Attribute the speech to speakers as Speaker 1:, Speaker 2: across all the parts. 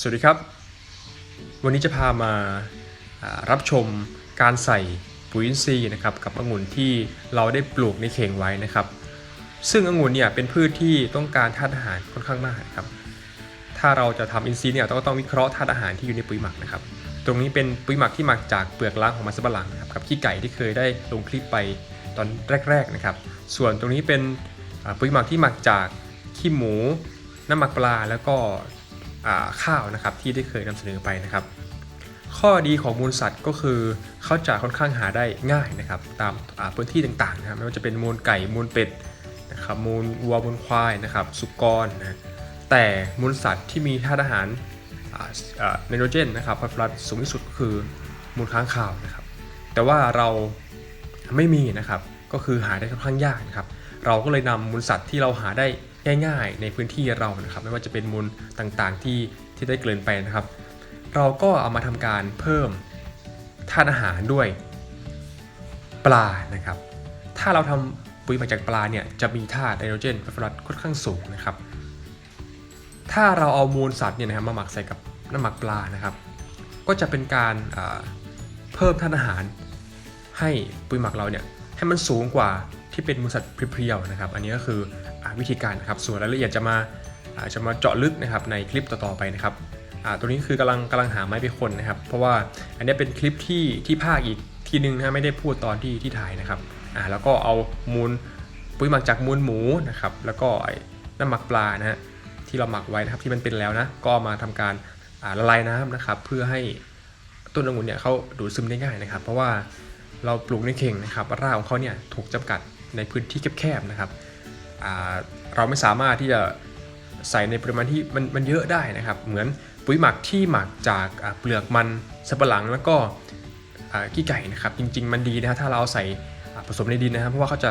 Speaker 1: สวัสดีครับ วันนี้จะพามารับชมการใส่ปุ๋ยอินทรีย์นะครับกับองุ่นที่เราได้ปลูกในเข่งไว้นะครับ ซึ่งองุ่นเนี่ยเป็นพืชที่ต้องการธาตุอาหารค่อนข้างมากครับ ถ้าเราจะทำอินทรีย์เนี่ยเราก็ต้องวิเคราะห์ธาตุอาหารที่อยู่ในปุ๋ยหมักนะครับ ตรงนี้เป็นปุ๋ยหมักที่หมักจากเปลือกล้างของมันสำปะหลังครับกับขี้ไก่ที่เคยได้ลงคลิปไปตอนแรก ๆนะครับ ส่วนตรงนี้เป็นปุ๋ยหมักที่หมักจากขี้หมูน้ำหมักปลาแล้วก็ ข้าวนะครับที่ได้เคยนำเสนอไปนะครับ ข้อดีของมูลสัตว์ก็คือเขาจะค่อนข้างหาได้ง่ายนะครับ ตามาพื้นที่ต่างๆนะครับไม่ว่าจะเป็นมูลไก่มูลเป็ดนะครับมูลวัวมูลควายนะครับ สุกรนะแต่มูลสัตว์ที่มีธาตุอาหารไนโตรเจนนะครับฟอสฟอรัสสูงที่สุดก็คือมูลค้างคาวนะครับ แต่ว่าเราไม่มีนะครับก็คือหาได้ค่อนข้างยากนะครับ เราก็เลยนำมูลสัตว์ที่เราหาได้ ง่ายๆ ในพื้นที่เรานะครับ ไม่ว่าจะเป็นมูลต่างๆที่ที่ได้เกริ่นไปนะครับ เราก็เอามาทำการเพิ่มธาตุอาหารด้วยปลานะครับ ถ้าเราทำปุ๋ยหมักจากปลาเนี่ยจะมีธาตุไนโตรเจนฟอสฟอรัสค่อนข้างสูงนะครับ ถ้าเราเอามูลสัตว์เนี่ยนะครับมาหมักใส่กับน้ำหมักปลานะครับ ก็จะเป็นการเพิ่มธาตุอาหาร ให้ปุ๋ยหมักเราเนี่ยให้มันสูงกว่าที่เป็นมูลสัตว์เพรียวๆนะครับ อันนี้ก็คือ วิธีการนะครับ ส่วนรายละเอียดจะมาจะมาเจาะลึกนะครับในคลิปต่อๆไปนะครับตัวนี้คือกำลังกำลังหาไม้ไปคนนะครับ เพราะว่าอันนี้เป็นคลิปที่ที่ภาคอีกทีนึงนะไม่ได้พูดตอนที่ที่ถ่ายนะครับอ่าแล้วก็เอามูลปุ๋ยหมักจากมูลหมูนะครับ แล้วก็น้ำหมักปลานะฮะที่เราหมักไว้นะครับที่มันเป็นแล้วนะก็มาทำการละลายน้ำนะครับ เพื่อให้ต้นองุ่นเนี่ยเขาดูดซึมได้ง่ายนะครับ เพราะว่าเราปลูกในเข่งนะครับรากของเขาเนี่ยถูกจำกัดในพื้นที่แคบๆนะครับ เราไม่สามารถที่จะใส่ในปริมาณที่มันมันเยอะได้นะครับ เหมือนปุ๋ยหมักที่หมักจากเปลือกมันสับปะหลังแล้วก็ขี้ไก่นะครับ จริง ๆ มันดีนะถ้าเราเอาใส่ผสมในดินนะครับ เพราะว่าเขาจะ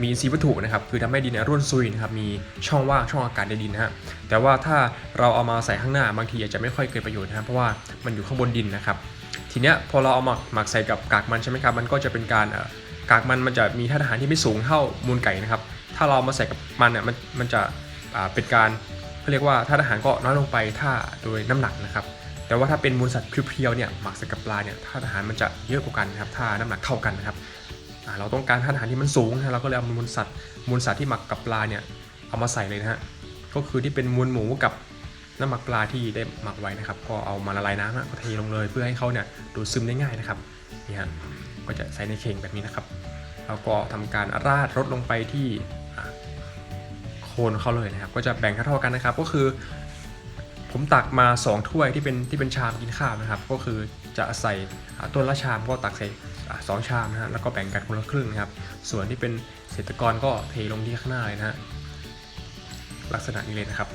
Speaker 1: มีอินทรีวัตถุนะครับ คือทำให้ดินเนี่ยร่วนซุยนะครับ มีช่องว่างช่องอากาศในดินนะฮะ แต่ว่าถ้าเราเอามาใส่ข้างหน้าบางทีอาจจะไม่ค่อยเกิดประโยชน์นะครับ เพราะว่ามันอยู่ข้างบนดินนะครับ ทีเนี้ยพอเราเอามาหมักใส่กับกากมันใช่ไหมครับ มันก็จะเป็นการกากมันมันจะมีธาตุอาหารที่ไม่สูงเท่ามูลไก่นะครับ ถ้าเรามาใส่กับมันเนี่ยมันมันจะอ่าเป็นการเขาเรียกว่าธาตุอาหารก็น้อยลงไปถ้าโดยน้ำหนักนะครับ แต่ว่าถ้าเป็นมูลสัตว์เพียวๆเนี่ยหมักใส่กับปลาเนี่ยธาตุอาหารมันจะเยอะกว่ากันนะครับถ้าน้ำหนักเท่ากันนะครับเราต้องการธาตุอาหารที่มันสูงนะเราก็เลยเอามูลสัตว์มูลสัตว์ที่หมักกับปลาเนี่ยเอามาใส่เลยนะฮะก็คือที่เป็นมูลหมูกับน้ำหมักปลาที่ได้หมักไว้นะครับ ก็เอามาละลายน้ำอะก็เทลงเลย เพื่อให้เขาเนี่ยดูดซึมได้ง่ายนะครับนี่ฮะก็จะใส่ในเข่งแบบนี้นะครับแล้วก็ทำการราดรดลงไปที่ โคนเขาเลยนะครับ ก็จะแบ่งเท่าๆกันนะครับ ก็คือ ผมตักมา 2 ถ้วยที่เป็นที่เป็นชามกินข้าวนะครับ ก็คือจะใส่ต้นละชามก็ตักใส่สองชามนะฮะแล้วก็แบ่งกันคนละครึ่งนะครับ ส่วนที่เป็นเศรษฐกรก็เทลงที่ข้างหน้าเลยนะฮะลักษณะนี้เลยนะครับ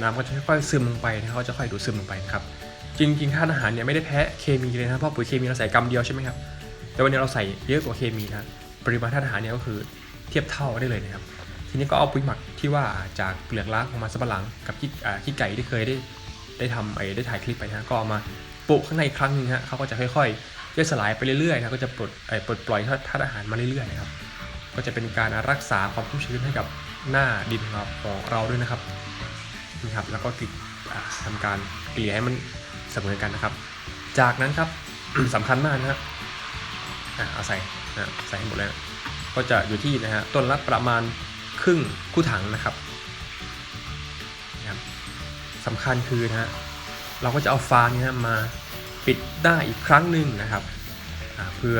Speaker 1: น้ำก็จะค่อยๆซึมลงไปนะเขาจะค่อยดูดซึมลงไปนะครับจริงๆธาตุอาหารเนี่ยไม่ได้แพ้เคมีเลยนะเพราะปุ๋ยเคมีเราใส่กรัมเดียวใช่ไหมครับแต่วันนี้เราใส่เยอะกว่าเคมีนะปริมาณธาตุอาหารเนี่ยก็คือ เทียบเท่าได้เลยนะครับ ทีนี้ก็เอาปุ๋ยหมักที่ว่าจากเปลือกล้างของมันสับปะหลังกับขี้ขี้ไก่ที่เคยได้ได้ทำไอ้ได้ถ่ายคลิปไปนะก็เอามาปลูกข้างในอีกครั้งหนึงฮะเขาก็จะค่อยๆย่อยสลายไปเรื่อยๆนะก็จะปลดไอ้ปลดปล่อยธาตุอาหารมาเรื่อยๆนะครับก็จะเป็นการรักษาความชุ่มชื้นให้กับหน้าดินของเราด้วยนะครับนี่ครับแล้วก็กลิอ่าการเกลี่ยให้มันเสมอกันนะครับ จากนั้นครับสำคัญมากนะฮะอะเอาใส่ใส่ให้หมดเลยนะ ก็จะอยู่ที่นะฮะต้นละประมาณครึ่งคู่ถังนะครับนะครับสำคัญคือนะฮะเราก็จะเอาฟางเนี้ยมาปิดได้อีกครั้งหนึ่งนะครับเพื่อ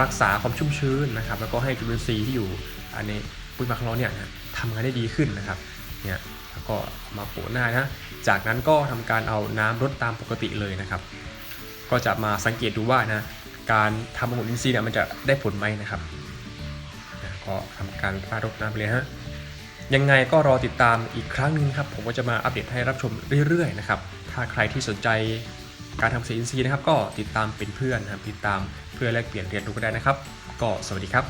Speaker 1: รักษาความชุ่มชื้นนะครับ แล้วก็ให้จุลินทรีย์ที่อยู่อ่าในปุ๋ยหมักของเราเนี่ยนะทำงานได้ดีขึ้นนะครับเนี่ยแล้วก็มาโปะหน้านะจากนั้นก็ทำการเอาน้ำรดตามปกติเลยนะครับ ก็จะมาสังเกตดูว่านะการทำองุ่นอินทรีย์เนี่ยมันจะได้ผลไหมนะครับ ก็ทำการราดรดน้ำไปเลยฮะยังไงก็รอติดตามอีกครั้งนึงครับ ผมก็จะมาอัปเดตให้รับชมเรื่อยๆนะครับถ้าใครที่สนใจการทำเกษตรอินทรีย์นะครับ ก็ติดตามเป็นเพื่อนนะครับติดตามเพื่อแลกเปลี่ยนเรียนรู้กันได้นะครับ ก็สวัสดีครับ